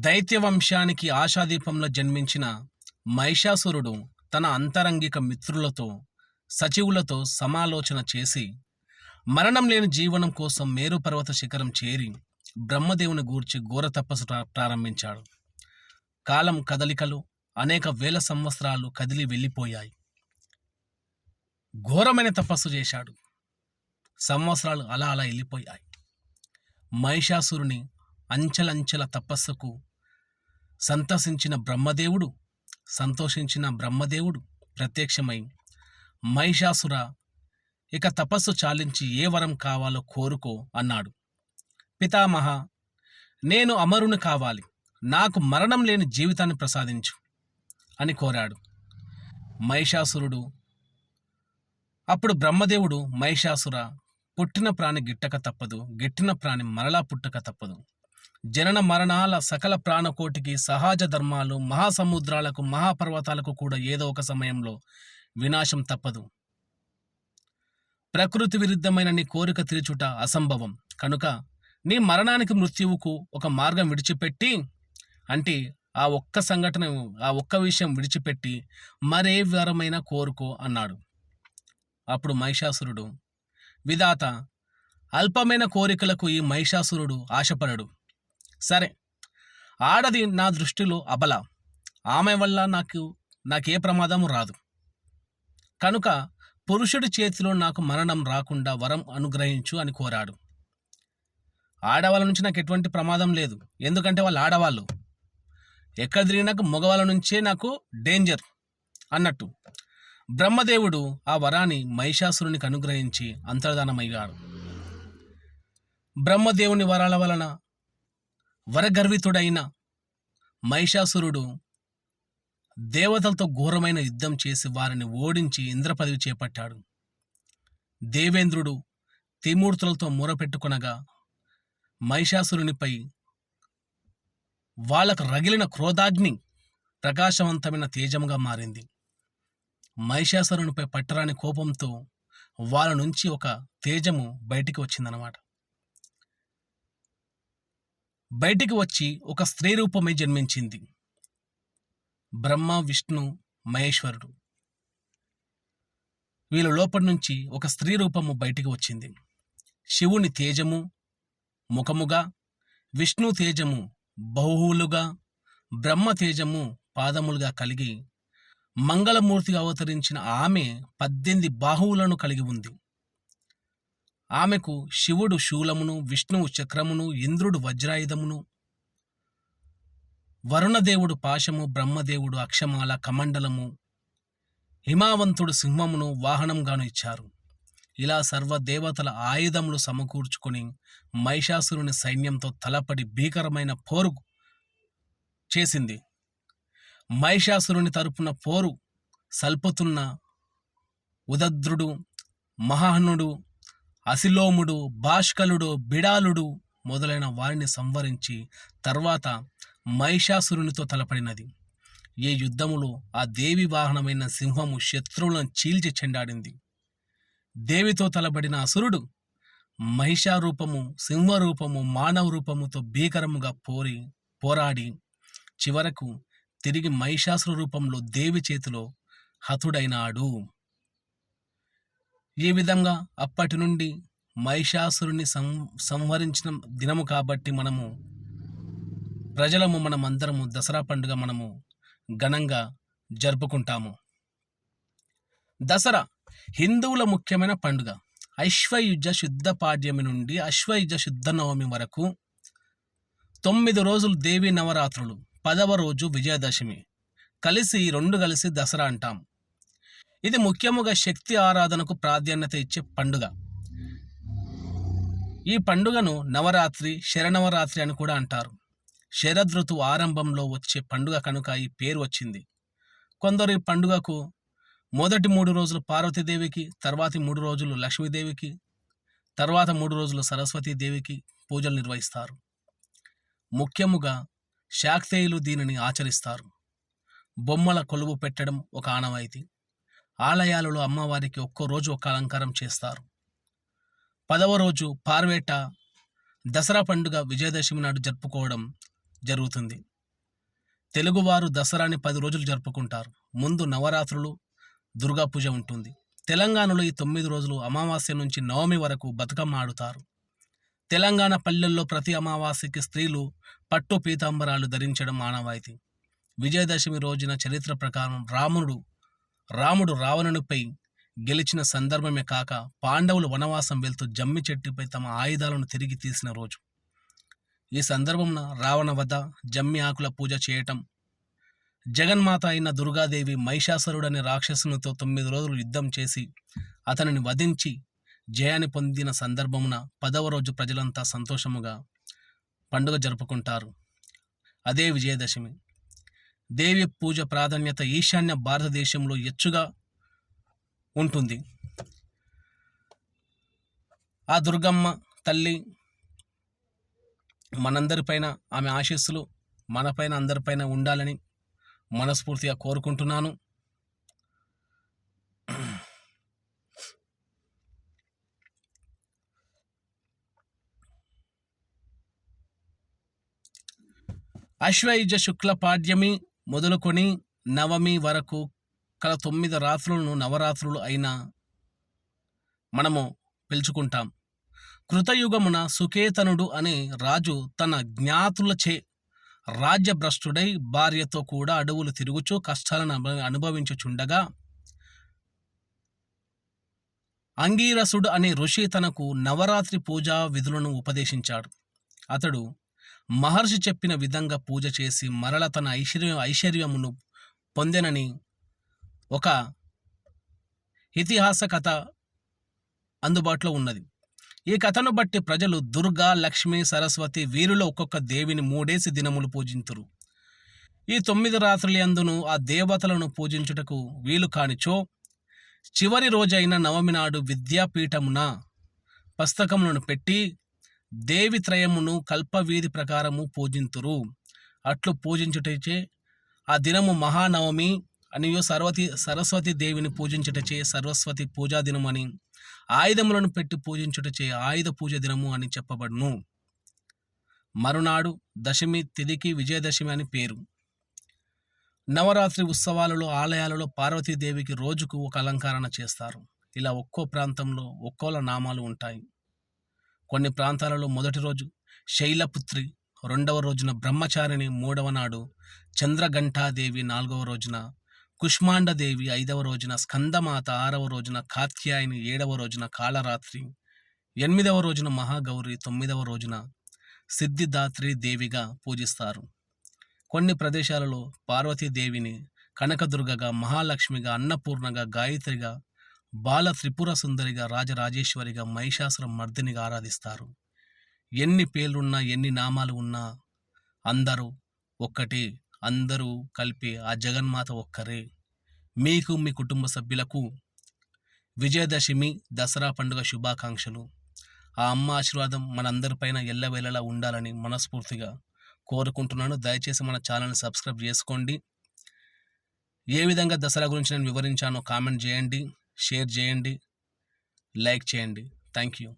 దైత్యవంశానికి ఆశాదీపంలో జన్మించిన మహిషాసురుడు తన అంతరంగిక మిత్రులతో సచివులతో సమాలోచన చేసి మరణం లేని జీవనం కోసం మేరు పర్వత శిఖరం చేరి బ్రహ్మదేవుని గూర్చి ఘోర తపస్సు ప్రారంభించాడు. కాలం కదలికలు అనేక వేల సంవత్సరాలు కదిలి వెళ్ళిపోయాయి. ఘోరమైన తపస్సు చేశాడు. సంవత్సరాలు అలా అలా వెళ్ళిపోయాయి. మహిషాసురుని అంచెలంచెల తపస్సుకు సంతసించిన బ్రహ్మదేవుడు సంతోషించిన బ్రహ్మదేవుడు ప్రత్యక్షమై మహిషాసుర ఇక తపస్సు చాలించి ఏ వరం కావాలో కోరుకో అన్నాడు. పితామహ నేను అమరుని కావాలి. నాకు మరణం లేని జీవితాన్ని ప్రసాదించు అని కోరాడు. మహిషాసురుడు అప్పుడు బ్రహ్మదేవుడు మహిషాసుర పుట్టిన ప్రాణి గిట్టక తప్పదు. గిట్టిన ప్రాణి మరలా పుట్టక తప్పదు. జనన మరణాల సకల ప్రాణకోటికి సహజ ధర్మాలు మహాసముద్రాలకు మహాపర్వతాలకు కూడా ఏదో ఒక సమయంలో వినాశం తప్పదు. ప్రకృతి విరుద్ధమైన నీ కోరిక తీర్చుట అసంభవం. కనుక నీ మరణానికి మృత్యువుకు ఒక మార్గం విడిచిపెట్టి అంటే ఆ ఒక్క సంఘటన ఆ ఒక్క విషయం విడిచిపెట్టి మరే వరమైనా కోరుకో అన్నాడు. అప్పుడు మహిషాసురుడు విధాత అల్పమైన కోరికలకు ఈ మహిషాసురుడు ఆశపడడు. సరే ఆడది నా దృష్టిలో అబల. ఆమె వల్ల నాకు నాకే ప్రమాదము రాదు. కనుక పురుషుడి చేతిలో నాకు మరణం రాకుండా వరం అనుగ్రహించు అని కోరాడు. ఆడవాళ్ళ నుంచి నాకు ఎటువంటి ప్రమాదం లేదు. ఎందుకంటే వాళ్ళు ఆడవాళ్ళు. ఎక్కడ తిరిగినాక మగవాళ్ళ నుంచే నాకు డేంజర్ అన్నట్టు. బ్రహ్మదేవుడు ఆ వరాన్ని మహిషాసురునికి అనుగ్రహించి అంతర్ధానమయ్యాడు. బ్రహ్మదేవుని వరాల వలన వరగర్వితుడైన మహిషాసురుడు దేవతలతో ఘోరమైన యుద్ధం చేసి వారిని ఓడించి ఇంద్రపదవి చేపట్టాడు. దేవేంద్రుడు త్రిమూర్తులతో మూరపెట్టుకొనగా మహిషాసురునిపై వాళ్ళకు రగిలిన క్రోధాగ్ని ప్రకాశవంతమైన తేజముగా మారింది. మహిషాసురునిపై పట్టరాని కోపంతో వాళ్ళ నుంచి ఒక తేజము బయటికి వచ్చిందనమాట బయటికి వచ్చి ఒక స్త్రీ రూపమే జన్మించింది. బ్రహ్మ విష్ణు మహేశ్వరుడు. వీళ్ళ లోపటి నుంచి ఒక స్త్రీ రూపము బయటికి వచ్చింది. శివుని తేజము ముఖముగా విష్ణు తేజము బహువులుగా బ్రహ్మ తేజము పాదములుగా కలిగి మంగళమూర్తిగా అవతరించిన ఆమె పద్దెనిమిది బాహువులను కలిగి ఉంది. ఆమెకు శివుడు శూలమును విష్ణువు చక్రమును ఇంద్రుడు వజ్రాయుధమును వరుణదేవుడు పాశము బ్రహ్మదేవుడు అక్షమాల కమండలము హిమావంతుడు సింహమును వాహనంగాను ఇచ్చారు. ఇలా సర్వదేవతల ఆయుధములు సమకూర్చుకొని మహిషాసురుని సైన్యంతో తలపడి భీకరమైన పోరు చేసింది. మహిషాసురుని తరపున పోరు సల్పతున్న ఉదద్రుడు మహాహనుడు అసిలోముడు భాష్కలుడు బిడాలుడు మొదలైన వారిని సంవరించి తర్వాత మహిషాసురునితో తలపడినది. ఈ యుద్ధములో ఆ దేవి వాహనమైన సింహము శత్రువులను చీల్చి చెండాడింది. దేవితో తలబడిన అసురుడు మహిషారూపము సింహరూపము మానవ రూపముతో భీకరముగా పోరి పోరాడి చివరకు తిరిగి మహిషాసుర రూపంలో దేవి చేతిలో హతుడైనాడు. ఈ విధంగా అప్పటి నుండి మహిషాసురుని సం సంహరించిన దినము కాబట్టి మనము ప్రజలము మనమందరము దసరా పండుగ మనము ఘనంగా జరుపుకుంటాము. దసరా హిందువుల ముఖ్యమైన పండుగ. ఐశ్వయుజ శుద్ధ పాడ్యమి నుండి అశ్వయుజ శుద్ధ నవమి వరకు తొమ్మిది రోజులు దేవి నవరాత్రులు పదవ రోజు విజయదశమి. కలిసి ఈ రెండు కలిసి దసరా అంటాం. ఇది ముఖ్యముగా శక్తి ఆరాధనకు ప్రాధాన్యత ఇచ్చే పండుగ. ఈ పండుగను నవరాత్రి శరణవరాత్రి అని కూడా అంటారు. శరదృతువు ఆరంభంలో వచ్చే పండుగ కనుక ఈ పేరు వచ్చింది. కొందరు ఈ పండుగకు మొదటి మూడు రోజులు పార్వతీదేవికి తర్వాతి మూడు రోజులు లక్ష్మీదేవికి తర్వాత మూడు రోజులు సరస్వతీదేవికి పూజలు నిర్వహిస్తారు. ముఖ్యముగా శాక్తేయులు దీనిని ఆచరిస్తారు. బొమ్మల కొలువు పెట్టడం ఒక ఆనవాయితీ. ఆలయాలలో అమ్మవారికి ఒక్కో రోజు ఒక అలంకారం చేస్తారు. పదవ రోజు పార్వేట దసరా పండుగ విజయదశమి నాడు జరుపుకోవడం జరుగుతుంది. తెలుగువారు దసరాని పది రోజులు జరుపుకుంటారు. ముందు నవరాత్రులు దుర్గా పూజ ఉంటుంది. తెలంగాణలో ఈ తొమ్మిది రోజులు అమావాస్య నుంచి నవమి వరకు బతుకమ్మ ఆడుతారు. తెలంగాణ పల్లెల్లో ప్రతి అమావాస్యకి స్త్రీలు పట్టు పీతాంబరాలు ధరించడం ఆనవాయితీ. విజయదశమి రోజున చరిత్ర ప్రకారం రాముడు రాముడు రావణునిపై గెలిచిన సందర్భమే కాక పాండవులు వనవాసం వెళ్తూ జమ్మి చెట్టుపై తమ ఆయుధాలను తిరిగి తీసిన రోజు. ఈ సందర్భంన రావణ వధ జమ్మి ఆకుల పూజ చేయటం జగన్మాత అయిన దుర్గాదేవి మహిషాసురుడనే రాక్షసునితో తొమ్మిది రోజులు యుద్ధం చేసి అతనిని వధించి జయాన్ని పొందిన సందర్భమున పదవ రోజు ప్రజలంతా సంతోషముగా పండుగ జరుపుకుంటారు. అదే విజయదశమి. దేవి పూజ ప్రాధాన్యత ఈశాన్య భారతదేశంలో ఎచ్చుగా ఉంటుంది. ఆ దుర్గమ్మ తల్లి మనందరిపైన ఆమె ఆశీస్సులు మనపైన అందరిపైన ఉండాలని మనస్ఫూర్తిగా కోరుకుంటున్నాను. అశ్వయుజ శుక్ల పాడ్యమి మొదలుకొని నవమి వరకు కల తొమ్మిది రాత్రులను నవరాత్రులు అయిన మనము పిలుచుకుంటాం. కృతయుగమున సుకేతనుడు అనే రాజు తన జ్ఞాతులచే రాజ్యభ్రష్టుడై భార్యతో కూడా అడవులు తిరుగుచూ కష్టాలను అనుభవించుచుండగా అంగీరసుడు అనే ఋషి తనకు నవరాత్రి పూజా విధులను ఉపదేశించాడు. అతడు మహర్షి చెప్పిన విధంగా పూజ చేసి మరల తన ఐశ్వర్యం ఐశ్వర్యమును పొందెనని ఒక ఇతిహాస కథ అందుబాటులో ఉన్నది. ఈ కథను బట్టి ప్రజలు దుర్గా లక్ష్మి సరస్వతి వీరిలో ఒక్కొక్క దేవిని మూడేసి దినములు పూజింతురు. ఈ తొమ్మిది రాత్రుల అందును ఆ దేవతలను పూజించుటకు వీలు కానిచో చివరి రోజైన నవమి నాడు విద్యాపీఠమున పుస్తకములను పెట్టి దేవి త్రయమును కల్పవీధి ప్రకారము పూజింతురు. అట్లు పూజించుటచే ఆ దినము మహానవమి అనియో సర్వతి సరస్వతి దేవిని పూజించుటచే సరస్వతి పూజా దినమని ఆయుధములను పెట్టి పూజించుటచే ఆయుధ పూజ దినము అని చెప్పబడును. మరునాడు దశమి తిదికి విజయదశమి అని పేరు. నవరాత్రి ఉత్సవాలలో ఆలయాలలో పార్వతీదేవికి రోజుకు ఒక అలంకరణ చేస్తారు. ఇలా ఒక్కో ప్రాంతంలో ఒక్కోల నామాలు ఉంటాయి. కొన్ని ప్రాంతాలలో మొదటి రోజు శైలపుత్రి రెండవ రోజున బ్రహ్మచారిణి మూడవ నాడు చంద్రఘంటాదేవి నాలుగవ రోజున కుష్మాండదేవి ఐదవ రోజున స్కందమాత ఆరవ రోజున కాత్యాయని ఏడవ రోజున కాళరాత్రి ఎనిమిదవ రోజున మహాగౌరి తొమ్మిదవ రోజున సిద్ధిదాత్రి దేవిగా పూజిస్తారు. కొన్ని ప్రదేశాలలో పార్వతీదేవిని కనకదుర్గగా మహాలక్ష్మిగా అన్నపూర్ణగా గాయత్రిగా బాల త్రిపుర సుందరిగా రాజరాజేశ్వరిగా మహిషాసుర మర్దినిగా ఆరాధిస్తారు. ఎన్ని పేర్లున్నా ఎన్ని నామాలు ఉన్నా అందరూ ఒక్కటే అందరూ కలిపి ఆ జగన్మాత ఒక్కరే. మీకు మీ కుటుంబ సభ్యులకు విజయదశమి దసరా పండుగ శుభాకాంక్షలు. ఆ అమ్మ ఆశీర్వాదం మనందరిపైన ఎల్లవేళలా ఉండాలని మనస్ఫూర్తిగా కోరుకుంటున్నాను. దయచేసి మన ఛానల్ని సబ్స్క్రైబ్ చేసుకోండి. ఏ విధంగా దసరా గురించి నేను వివరించానో కామెంట్ చేయండి. షేర్ చేయండి. లైక్ చేయండి. Thank you